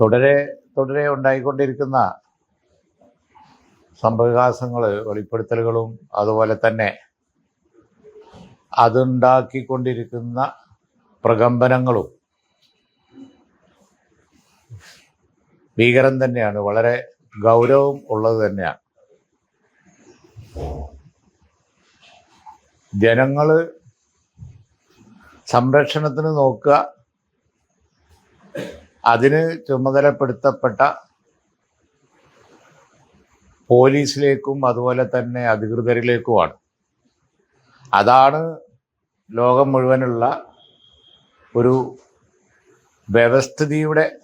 തുടരെ തുടരെ ഉണ്ടായിക്കൊണ്ടിരിക്കുന്ന സംഭവവികാസങ്ങൾ വെളിപ്പെടുത്തലുകളും അതുപോലെ തന്നെ അതുണ്ടാക്കിക്കൊണ്ടിരിക്കുന്ന പ്രകമ്പനങ്ങളും ഭീകരം തന്നെയാണ്. വളരെ ഗൗരവം ഉള്ളത് തന്നെയാണ്. ജനങ്ങൾ സംരക്ഷണത്തിന് നോക്കുക അതിന് ചുമതലപ്പെടുത്തപ്പെട്ട പോലീസിലേക്കും അതുപോലെ തന്നെ അധികൃതരിലേക്കുമാണ്. അതാണ് ലോകം മുഴുവനുള്ള ഒരു വ്യവസ്ഥിതിയുടെ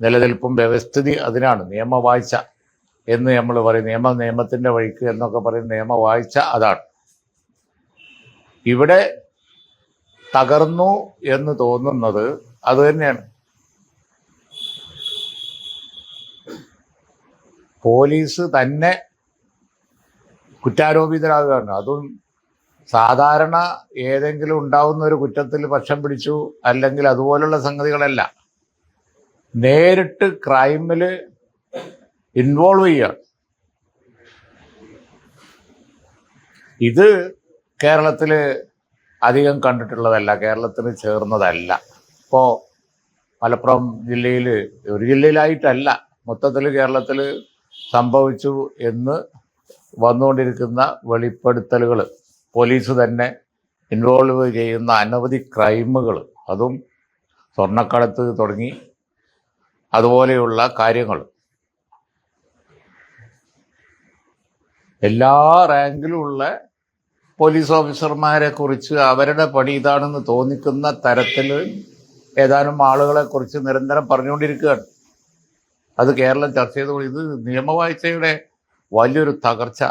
നിലനിൽപ്പും വ്യവസ്ഥിതി അതിനാണ്. നിയമവാഴ്ച എന്ന് നമ്മൾ പറയും. നിയമ നിയമത്തിന്റെ വഴിക്ക് എന്നൊക്കെ പറയും. നിയമവാഴ്ച അതാണ്. ഇവിടെ തകർന്നു എന്ന് തോന്നുന്നത് അത് തന്നെയാണ്. പോലീസ് തന്നെ കുറ്റാരോപിതരാകുകയാണ്. അതും സാധാരണ ഏതെങ്കിലും ഉണ്ടാവുന്ന ഒരു കുറ്റത്തിൽ പക്ഷം പിടിച്ചു അല്ലെങ്കിൽ അതുപോലുള്ള സംഗതികളല്ല. നേരിട്ട് ക്രൈമിൽ ഇൻവോൾവ് ചെയ്യുകയാണ്. ഇത് കേരളത്തിൽ അധികം കണ്ടിട്ടുള്ളതല്ല കേരളത്തിന് ചേർന്നതല്ല. ഇപ്പോൾ മലപ്പുറം ജില്ലയിൽ ഒരു ജില്ലയിലായിട്ടല്ല. മൊത്തത്തിൽ കേരളത്തിൽ സംഭവിച്ചു എന്ന് വന്നുകൊണ്ടിരിക്കുന്ന വെളിപ്പെടുത്തലുകൾ. പോലീസ് തന്നെ ഇൻവോൾവ് ചെയ്യുന്ന അനവധി ക്രൈമുകൾ അതും സ്വർണക്കടത്ത് തുടങ്ങി. അതുപോലെയുള്ള കാര്യങ്ങൾ. എല്ലാ റാങ്കിലുമുള്ള പോലീസ് ഓഫീസർമാരെ കുറിച്ച് അവരുടെ പണി ഇതാണെന്ന് തോന്നിക്കുന്ന തരത്തിൽ ഏതാനും ആളുകളെ കുറിച്ച് നിരന്തരം പറഞ്ഞുകൊണ്ടിരിക്കുകയാണ്. അത് കേരളം ചർച്ച ചെയ്തപ്പോൾ ഇത് നിയമവാഴ്ചയുടെ വലിയൊരു തകർച്ച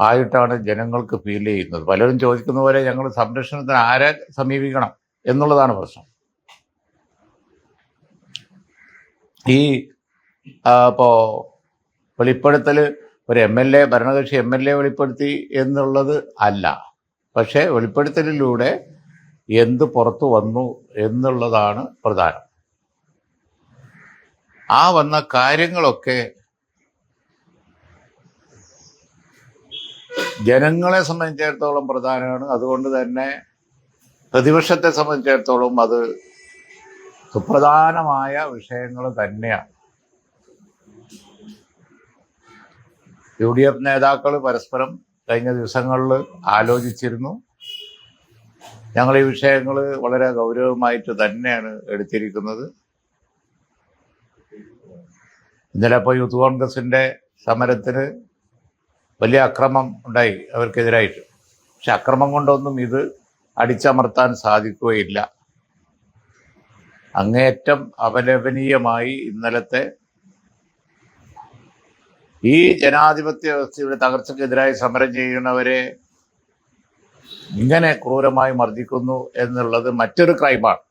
ആയിട്ടാണ് ജനങ്ങൾക്ക് ഫീൽ ചെയ്യുന്നത്. പലരും ചോദിക്കുന്ന പോലെ ഞങ്ങൾ സംരക്ഷണത്തിന് ആരെ സമീപിക്കണം എന്നുള്ളതാണ് പ്രശ്നം. ഈ ഇപ്പോൾ ഇപ്പോ വെളിപ്പെടുത്തൽ ഒരു എം എൽ എ ഭരണകക്ഷി എം എൽ എ വെളിപ്പെടുത്തി എന്നുള്ളത് അല്ല. പക്ഷേ വെളിപ്പെടുത്തലിലൂടെ എന്ത് പുറത്തു വന്നു എന്നുള്ളതാണ് പ്രധാനം. ആ വന്ന കാര്യങ്ങളൊക്കെ ജനങ്ങളെ സംബന്ധിച്ചിടത്തോളം പ്രധാനമാണ്. അതുകൊണ്ട് തന്നെ പ്രതിപക്ഷത്തെ സംബന്ധിച്ചിടത്തോളം അത് സുപ്രധാനമായ വിഷയങ്ങൾ തന്നെയാണ്. യു ഡി എഫ് നേതാക്കൾ പരസ്പരം കഴിഞ്ഞ ദിവസങ്ങളിൽ ആലോചിച്ചിരുന്നു. ഞങ്ങൾ ഈ വിഷയങ്ങൾ വളരെ ഗൗരവമായിട്ട് തന്നെയാണ് എടുത്തിരിക്കുന്നത്. ഇന്നലെ ഇപ്പോൾ യൂത്ത് കോൺഗ്രസിന്റെ സമരത്തിന് വലിയ അക്രമം ഉണ്ടായി അവർക്കെതിരായിട്ട്. പക്ഷെ അക്രമം കൊണ്ടൊന്നും ഇത് അടിച്ചമർത്താൻ സാധിക്കുകയില്ല. അങ്ങേയറ്റം അപലപനീയമായി ഇന്നലത്തെ ഈ ജനാധിപത്യ വ്യവസ്ഥയുടെ തകർച്ചക്കെതിരായി സമരം ചെയ്യുന്നവരെ ഇങ്ങനെ ക്രൂരമായി മർദ്ദിക്കുന്നു എന്നുള്ളത് മറ്റൊരു ക്രൈമാണ്.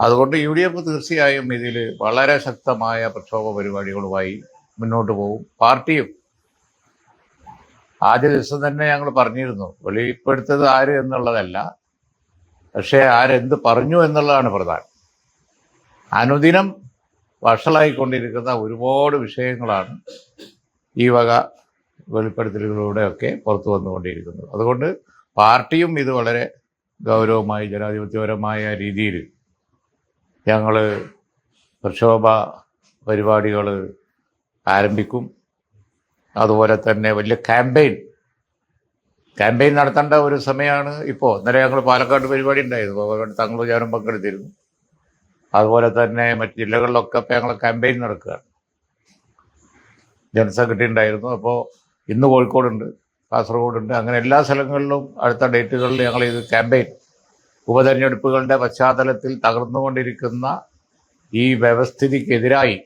അതുകൊണ്ട് യു ഡി എഫ് തീർച്ചയായും ഇതിൽ വളരെ ശക്തമായ പ്രക്ഷോഭ പരിപാടികളുമായി മുന്നോട്ട് പോകും പാർട്ടിയും ആദ്യ ദിവസം തന്നെ ഞങ്ങൾ പറഞ്ഞിരുന്നു വെളിപ്പെടുത്തത് ആര് എന്നുള്ളതല്ല പക്ഷേ ആരെന്ത് പറഞ്ഞു എന്നുള്ളതാണ് പ്രധാനം. അനുദിനം വഷളായിക്കൊണ്ടിരിക്കുന്ന ഒരുപാട് വിഷയങ്ങളാണ് ഈ വക വെളിപ്പെടുത്തലുകളിലൂടെയൊക്കെ പുറത്തു വന്നുകൊണ്ടിരിക്കുന്നത്. അതുകൊണ്ട് പാർട്ടിയും ഇത് വളരെ ഗൗരവമായി ജനാധിപത്യപരമായ രീതിയിൽ ഞങ്ങൾ പ്രക്ഷോഭ പരിപാടികൾ ആരംഭിക്കും. അതുപോലെ തന്നെ വലിയ ക്യാമ്പയിൻ ക്യാമ്പയിൻ നടത്തേണ്ട ഒരു സമയമാണ് ഇപ്പോൾ ഇന്നലെ ഞങ്ങൾ പാലക്കാട് പരിപാടി ഉണ്ടായിരുന്നു. തങ്ങൾ ഞാനും പങ്കെടുത്തിരുന്നു. അതുപോലെ തന്നെ മറ്റ് ജില്ലകളിലൊക്കെ ഇപ്പം ഞങ്ങൾ ക്യാമ്പയിൻ നടക്കുകയാണ് ജനറൽ ഉണ്ടായിരുന്നു. അപ്പോൾ ഇന്ന് കോഴിക്കോടുണ്ട് കാസർഗോഡുണ്ട്. അങ്ങനെ എല്ലാ സ്ഥലങ്ങളിലും അടുത്ത ഡേറ്റുകളിൽ ഞങ്ങൾ ഇത് ക്യാമ്പയിൻ ഉപതെരഞ്ഞെടുപ്പുകളുടെ പശ്ചാത്തലത്തിൽ തകർന്നുകൊണ്ടിരിക്കുന്ന ഈ വ്യവസ്ഥിതിക്കെതിരായി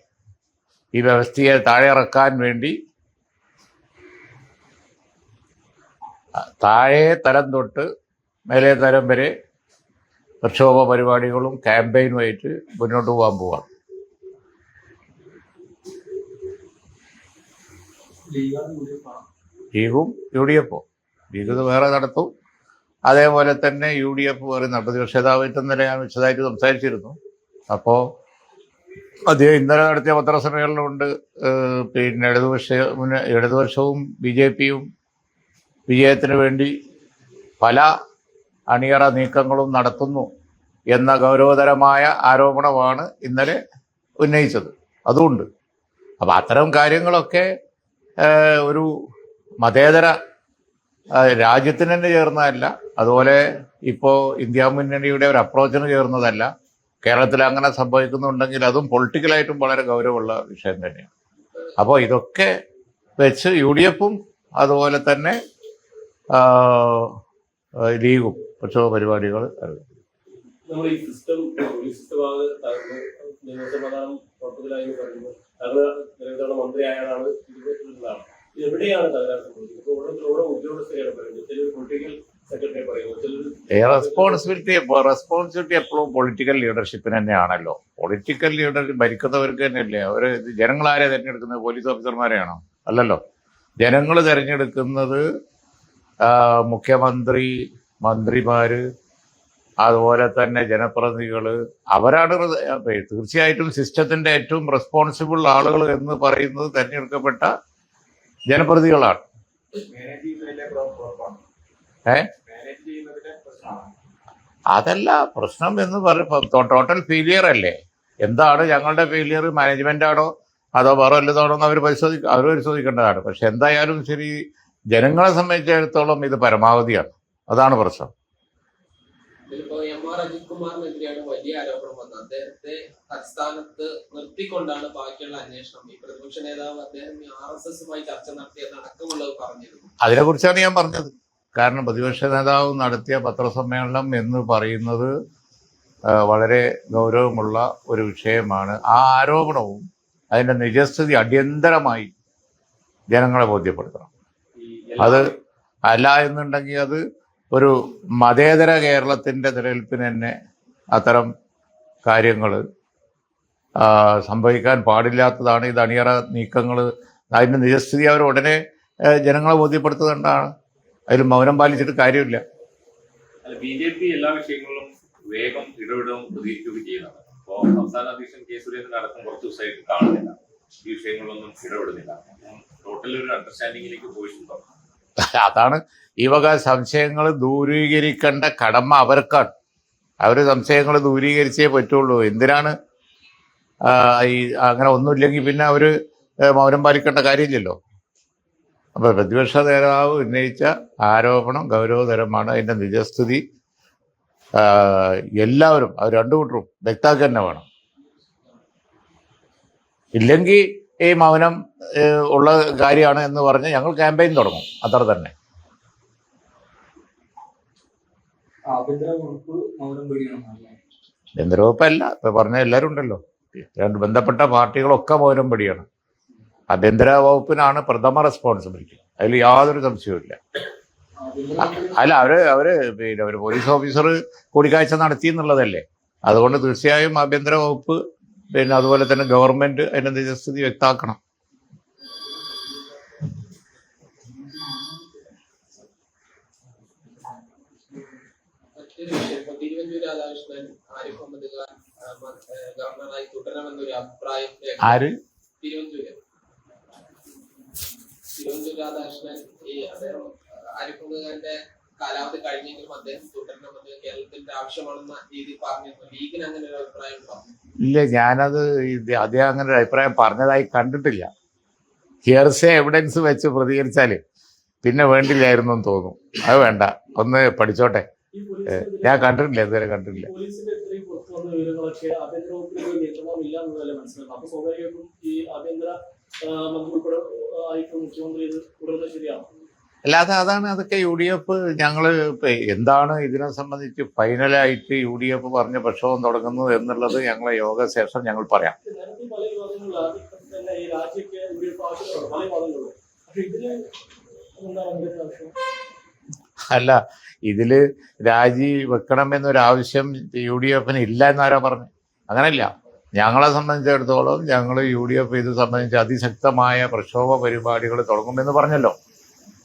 ഈ വ്യവസ്ഥയെ താഴെ ഇറക്കാൻ വേണ്ടി താഴെ തരം തൊട്ട് മേലെ തരം വരെ പ്രക്ഷോഭ പരിപാടികളും ക്യാമ്പയിനുമായിട്ട് മുന്നോട്ട് പോകാൻ പോവാം ലീഗും യു ഡി എഫും ലീഗ് വേറെ നടത്തും. അതേപോലെ തന്നെ യു ഡി എഫ് നടത്തും പ്രതിപക്ഷ നേതാവായിട്ട് ഇന്നലെ ഞാൻ വിശദമായിട്ട് സംസാരിച്ചിരുന്നു. അപ്പോൾ അദ്ദേഹം ഇന്നലെ നടത്തിയ പത്രസമ്മേളനമുണ്ട്. പിന്നെ ഇടതുപക്ഷ ഇടതുപക്ഷവും ബി ജെ പിയും വിജയത്തിന് വേണ്ടി പല അണിയറ നീക്കങ്ങളും നടത്തുന്നു എന്ന ഗൗരവതരമായ ആരോപണമാണ് ഇന്നലെ ഉന്നയിച്ചത്. അതുകൊണ്ട് അപ്പം അത്തരം കാര്യങ്ങളൊക്കെ ഒരു മതേതര രാജ്യത്തിന് തന്നെ ചേർന്നതല്ല. അതുപോലെ ഇപ്പോ ഇന്ത്യ മുന്നണിയുടെ ഒരു അപ്രോച്ചിന് ചേർന്നതല്ല. കേരളത്തിൽ അങ്ങനെ സംഭവിക്കുന്നുണ്ടെങ്കിൽ അതും പൊളിറ്റിക്കലായിട്ടും വളരെ ഗൗരവമുള്ള വിഷയം തന്നെയാണ്. അപ്പോൾ ഇതൊക്കെ വെച്ച് യു ഡി എഫും അതുപോലെ തന്നെ ലീഗും പ്രക്ഷോഭ പരിപാടികൾ മന്ത്രിയായാണ് എവിടെയാണ് സെക്രട്ടറി പറയുന്നു. റെസ്പോൺസിബിലിറ്റി റെസ്പോൺസിബിലിറ്റി എപ്പോഴും പൊളിറ്റിക്കൽ ലീഡർഷിപ്പിന് തന്നെയാണല്ലോ. പൊളിറ്റിക്കൽ ലീഡർ ഭരിക്കുന്നവർക്ക് തന്നെയല്ലേ? അവർ ജനങ്ങളാരെ തിരഞ്ഞെടുക്കുന്നത്? പോലീസ് ഓഫീസർമാരെയാണോ അല്ലല്ലോ. ജനങ്ങൾ തിരഞ്ഞെടുക്കുന്നത് മുഖ്യമന്ത്രി മന്ത്രിമാര് അതുപോലെ തന്നെ ജനപ്രതിനിധികൾ അവരാണ് തീർച്ചയായിട്ടും സിസ്റ്റത്തിന്റെ ഏറ്റവും റെസ്പോൺസിബിൾ ആളുകൾ എന്ന് പറയുന്നത് തിരഞ്ഞെടുക്കപ്പെട്ട കുഴപ്പമാണ് ഏ? അതല്ല പ്രശ്നം എന്ന് പറ ടോട്ടൽ ഫെയിലിയർ അല്ലേ? എന്താണ് ഞങ്ങളുടെ ഫെയിലിയർ മാനേജ്മെന്റ് ആണോ? അതോ വേറെ വല്ലതാണോ എന്ന് അവർ പരിശോധിക്ക അവർ പരിശോധിക്കേണ്ടതാണ്. പക്ഷെ എന്തായാലും ശരി ജനങ്ങളെ സംബന്ധിച്ചിടത്തോളം ഇത് പരമാവധിയാണ്. അതാണ് പ്രശ്നം. ഇതിലിപ്പോ എം ആർ അജിത് കുമാറിനെതിരെയാണ് വലിയ ആരോപണം വന്നത്. അദ്ദേഹത്തെ തത്സ്ഥാനത്ത് നിർത്തിക്കൊണ്ടാണ് ബാക്കിയുള്ള അന്വേഷണം. ഈ പ്രതിപക്ഷ നേതാവ് അദ്ദേഹം ആർ എസ് എസുമായി ചർച്ച നടത്തിയതടക്കമുള്ളത് പറഞ്ഞിരുന്നു. അതിനെക്കുറിച്ചാണ് ഞാൻ പറഞ്ഞത്. കാരണം പ്രതിപക്ഷ നേതാവ് നടത്തിയ പത്രസമ്മേളനം എന്ന് പറയുന്നത് വളരെ ഗൗരവമുള്ള ഒരു വിഷയമാണ്. ആ ആരോപണവും അതിന്റെ നിജസ്ഥിതി അടിയന്തരമായി ജനങ്ങളെ ബോധ്യപ്പെടുത്തണം. അത് അല്ല എന്നുണ്ടെങ്കിൽ അത് ഒരു മതേതര കേരളത്തിന്റെ നിലനിൽപ്പിന് തന്നെ അത്തരം കാര്യങ്ങൾ സംഭവിക്കാൻ പാടില്ലാത്തതാണ് ഇത് അണിയറ നീക്കങ്ങൾ അതിന്റെ നിജസ്ഥിതി അവർ ഉടനെ ജനങ്ങളെ ബോധ്യപ്പെടുത്തുന്നുണ്ടാണ് അതിൽ മൗനം പാലിച്ചിട്ട് കാര്യമില്ല. ബി ജെ പി എല്ലാ വിഷയങ്ങളിലും വേഗം ഇടപെടും പ്രതീക്ഷിക്കുകയും ചെയ്യുന്നതാണ് അപ്പോൾ സംസ്ഥാന അധ്യക്ഷൻ കെ സുരേന്ദ്രൻ അടക്കം കുറച്ച് ദിവസമായിട്ട് കാണുന്നില്ല. ഈ വിഷയങ്ങളിലൊന്നും ഇടപെടുന്നില്ല. ടോട്ടൽ ഒരു അണ്ടർസ്റ്റാൻഡിങ്ങിലേക്ക് പോയിട്ടുണ്ടോ? അതാണ് ഈ വക സംശയങ്ങൾ ദൂരീകരിക്കേണ്ട കടമ അവർക്കാണ്. അവർ സംശയങ്ങൾ ദൂരീകരിച്ചേ പറ്റുള്ളൂ. എന്തിനാണ് ഈ അങ്ങനെ ഒന്നുമില്ലെങ്കിൽ പിന്നെ അവർ മൗനം പാലിക്കേണ്ട കാര്യമില്ലല്ലോ. അപ്പൊ പ്രതിപക്ഷ നേതാവ് ഉന്നയിച്ച ആരോപണം ഗൗരവതരമാണ്. അതിന്റെ നിജസ്ഥിതി എല്ലാവരും അവർ രണ്ടു കൂട്ടരും വ്യക്താക്കി തന്നെ വേണം. ഇല്ലെങ്കിൽ ഈ മൗനം ഉള്ള കാര്യമാണ് എന്ന് പറഞ്ഞ് ഞങ്ങൾ ക്യാമ്പയിൻ തുടങ്ങും. അത്ര തന്നെ. ആഭ്യന്തര അല്ല മൗനം പിടിക്കണമെന്നല്ലേ കേന്ദ്രവകുപ്പല്ല ഇപ്പൊ പറഞ്ഞ എല്ലാവരും ഉണ്ടല്ലോ. രണ്ട് ബന്ധപ്പെട്ട പാർട്ടികളൊക്കെ മൗനം പടിയാണ്. ആഭ്യന്തര വകുപ്പിനാണ് പ്രഥമ റെസ്പോൺസിബിലിറ്റി അതിൽ യാതൊരു സംശയവുമില്ല അല്ല അവർ അവർ പിന്നെ ഒരു പോലീസ് ഓഫീസർ കൂടിക്കാഴ്ച നടത്തി എന്നുള്ളതല്ലേ? അതുകൊണ്ട് തീർച്ചയായും ആഭ്യന്തര വകുപ്പ് പിന്നെ അതുപോലെ തന്നെ ഗവൺമെന്റ് അതിന്റെ നിജസ്ഥിതി വ്യക്തമാക്കണം മറ്റൊരു വിഷയം ഇപ്പൊ തിരുവഞ്ചൂർ രാധാകൃഷ്ണൻ ആരിഫ് മുഹമ്മദ് ഖാൻ ആ, മ- ഏ, ഗവർണറായി തുടരണമെന്നൊരു അഭിപ്രായം ആര്? തിരുവഞ്ചൂര്. തിരുവഞ്ചൂർ രാധാകൃഷ്ണൻ ഈ അദ്ദേഹം ആരിഫ് മുഹമ്മദ് കാലാവധി കഴിഞ്ഞെങ്കിലും അദ്ദേഹം തുടരണമെന്ന് കേരളത്തിന്റെ ആവശ്യമാണെന്ന രീതിയിൽ പറഞ്ഞിരുന്നു. ലീഗിന് അങ്ങനെ ഒരു അഭിപ്രായം ഉണ്ടോ? ഇല്ല ഞാനത് അദ്ദേഹം അങ്ങനെ ഒരു അഭിപ്രായം പറഞ്ഞതായി കണ്ടിട്ടില്ല. ഹിയർസെ എവിഡൻസ് വെച്ച് പ്രതികരിച്ചാൽ പിന്നെ വേണ്ടില്ലായിരുന്നു എന്ന് തോന്നും. അത് വേണ്ട. ഒന്ന് പഠിച്ചോട്ടെ. ഞാൻ കണ്ടിട്ടില്ല ഇതുവരെ കണ്ടിട്ടില്ല പോലീസിന്റെ ഇത്രയും പുറത്തു വന്ന വിവരങ്ങളൊക്കെ ആഭ്യന്തര വകുപ്പിന് ഒരു നിയന്ത്രണം ഇല്ല എന്നതല്ലേ മനസ്സിലാക്കുന്നത് അപ്പൊ സ്വാഭാവികമായിട്ടും ഈ ആഭ്യന്തര മന്ത്രി ഉൾപ്പെടെ ആയിട്ടും മുഖ്യമന്ത്രി ഇത് തുടരുന്നത് ശരിയാണ് അല്ലാതെ അതാണ് അതൊക്കെ യു ഡി എഫ് ഞങ്ങൾ എന്താണ് ഇതിനെ സംബന്ധിച്ച് ഫൈനലായിട്ട് യു ഡി എഫ് പറഞ്ഞ പ്രക്ഷോഭം തുടങ്ങുന്നത് എന്നുള്ളത് ഞങ്ങളെ യോഗ ശേഷം ഞങ്ങൾ പറയാം. പല ഈ രാജ്യമൊക്കെ ഒരു പക്ഷെ എന്താണ് അല്ല ഇതിൽ രാജി വെക്കണമെന്നൊരാവശ്യം യു ഡി എഫിന് ഇല്ല എന്നാരാ പറഞ്ഞു? അങ്ങനല്ല ഞങ്ങളെ സംബന്ധിച്ചിടത്തോളം ഞങ്ങൾ യു ഡി എഫ് ഇത് സംബന്ധിച്ച് അതിശക്തമായ പ്രക്ഷോഭ പരിപാടികൾ തുടങ്ങുമെന്ന് പറഞ്ഞല്ലോ.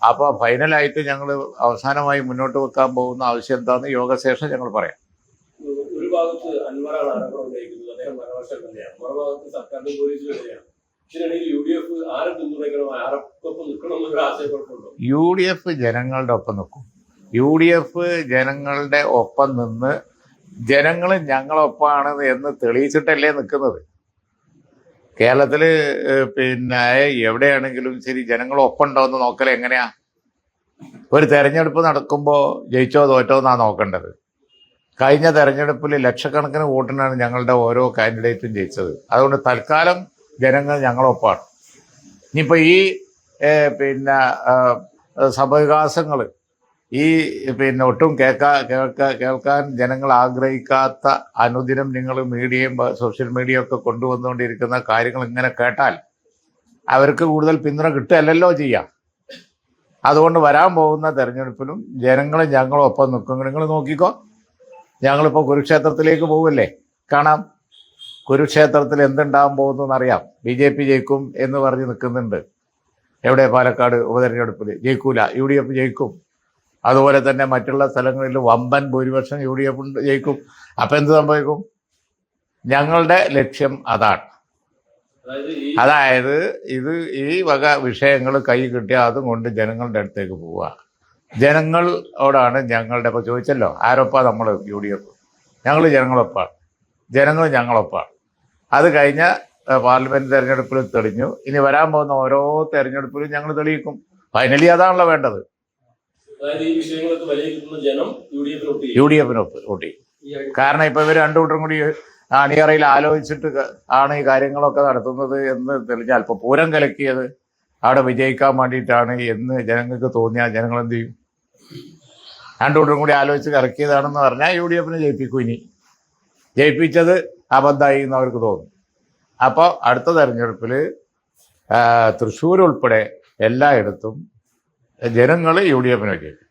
അപ്പോൾ ഫൈനലായിട്ട് ഞങ്ങൾ അവസാനമായി മുന്നോട്ട് വെക്കാൻ പോകുന്ന ആവശ്യം എന്താണെന്ന് യോഗശേഷം ഞങ്ങൾ പറയാം. ഒരു ഭാഗത്ത് അൻവറാണ് ആരോപണം ഉന്നയിക്കുന്നത് അദ്ദേഹം തന്നെയാണ്. മറുഭാഗത്ത് സർക്കാരിന്റെ യു ഡി എഫ് ജനങ്ങളുടെ ഒപ്പം നിൽക്കും. യു ഡി എഫ് ജനങ്ങളുടെ ഒപ്പം നിന്ന് ജനങ്ങൾ ഞങ്ങളൊപ്പമാണ് എന്ന് തെളിയിച്ചിട്ടല്ലേ നിൽക്കുന്നത്. കേരളത്തിൽ പിന്നെ എവിടെയാണെങ്കിലും ശരി ജനങ്ങൾ ഒപ്പം ഉണ്ടോ എന്ന് നോക്കൽ എങ്ങനെയാ? ഒരു തെരഞ്ഞെടുപ്പ് നടക്കുമ്പോൾ ജയിച്ചോ തോറ്റോ എന്നാ നോക്കേണ്ടത്. കഴിഞ്ഞ തെരഞ്ഞെടുപ്പിൽ ലക്ഷക്കണക്കിന് വോട്ടിനാണ് ഞങ്ങളുടെ ഓരോ കാൻഡിഡേറ്റും ജയിച്ചത്. അതുകൊണ്ട് തൽക്കാലം ജനങ്ങൾ ഞങ്ങളൊപ്പമാണ്. ഇനിയിപ്പോൾ ഈ പിന്നെ സമവികാസങ്ങൾ ഈ പിന്നെ ഒട്ടും കേൾക്കാ കേൾക്കാ കേൾക്കാൻ ജനങ്ങൾ ആഗ്രഹിക്കാത്ത അനുദിനം നിങ്ങൾ മീഡിയയും സോഷ്യൽ മീഡിയ ഒക്കെ കൊണ്ടുവന്നുകൊണ്ടിരിക്കുന്ന കാര്യങ്ങൾ ഇങ്ങനെ കേട്ടാൽ അവർക്ക് കൂടുതൽ പിന്തുണ കിട്ടുകയല്ലല്ലോ ചെയ്യാം. അതുകൊണ്ട് വരാൻ പോകുന്ന തെരഞ്ഞെടുപ്പിലും ഞങ്ങളും ഒപ്പം നിൽക്കും. നിങ്ങൾ നോക്കിക്കോ. ഞങ്ങളിപ്പോൾ കുരുക്ഷേത്രത്തിലേക്ക് പോകല്ലേ കാണാം. കുരുക്ഷേത്രത്തിൽ എന്തുണ്ടാകാൻ പോകുന്നു അറിയാം ബി ജെ പി ജയിക്കും എന്ന് പറഞ്ഞ് നിൽക്കുന്നുണ്ട്. എവിടെ? പാലക്കാട് ഉപതെരഞ്ഞെടുപ്പിൽ ജയിക്കൂല. യു ഡി എഫ് ജയിക്കും. അതുപോലെ തന്നെ മറ്റുള്ള സ്ഥലങ്ങളിൽ വമ്പൻ ഭൂരിപക്ഷം യു ഡി എഫ് ജയിക്കും. അപ്പം എന്ത് സംഭവിക്കും? ഞങ്ങളുടെ ലക്ഷ്യം അതാണ്. അതായത് ഇത് ഈ വക വിഷയങ്ങൾ കൈ കിട്ടിയാൽ അതും കൊണ്ട് ജനങ്ങളുടെ അടുത്തേക്ക് പോവുക ജനങ്ങളോടാണ് ഞങ്ങളുടെ ഇപ്പോൾ ചോദിച്ചല്ലോ ആരൊപ്പാ നമ്മൾ യു ഡി എഫ്? ഞങ്ങൾ ജനങ്ങളൊപ്പാണ്. ജനങ്ങൾ ഞങ്ങളൊപ്പാണ്. അത് കഴിഞ്ഞ പാർലമെന്റ് തെരഞ്ഞെടുപ്പിൽ തെളിഞ്ഞു. ഇനി വരാൻ പോകുന്ന ഓരോ തെരഞ്ഞെടുപ്പിലും ഞങ്ങൾ തെളിയിക്കും. ഫൈനലി അതാണല്ലോ വേണ്ടത്. അതായത് ഈ വിഷയങ്ങളൊക്കെ വിലയിരുത്തുന്ന ജനം യു ഡി എഫിന് ഒട്ടി യു ഡി കാരണം ഇപ്പൊ ഇവർ രണ്ടു കൂട്ടരും കൂടി അണിയറയിൽ ആലോചിച്ചിട്ട് ആണ് ഈ കാര്യങ്ങളൊക്കെ നടത്തുന്നത് എന്ന് തെളിഞ്ഞാൽ ഇപ്പൊ പൂരം കലക്കിയത്. അവിടെ വിജയിക്കാൻ വേണ്ടിയിട്ടാണ് എന്ന് ജനങ്ങൾക്ക് തോന്നിയാൽ ജനങ്ങൾ എന്ത് ചെയ്യും? രണ്ടു കൂട്ടം കൂടി ആലോചിച്ച് കറക്കിയതാണെന്ന് പറഞ്ഞാൽ യു ഡി എഫിനെ ജയിപ്പിക്കും ഇനി. ജയിപ്പിച്ചത് അബദ്ധമായി എന്ന് അവർക്ക് തോന്നും. അപ്പോൾ അടുത്ത തെരഞ്ഞെടുപ്പിൽ തൃശ്ശൂർ ഉൾപ്പെടെ എല്ലായിടത്തും ജനങ്ങൾ യു ഡി എഫിനെ ജയിക്കും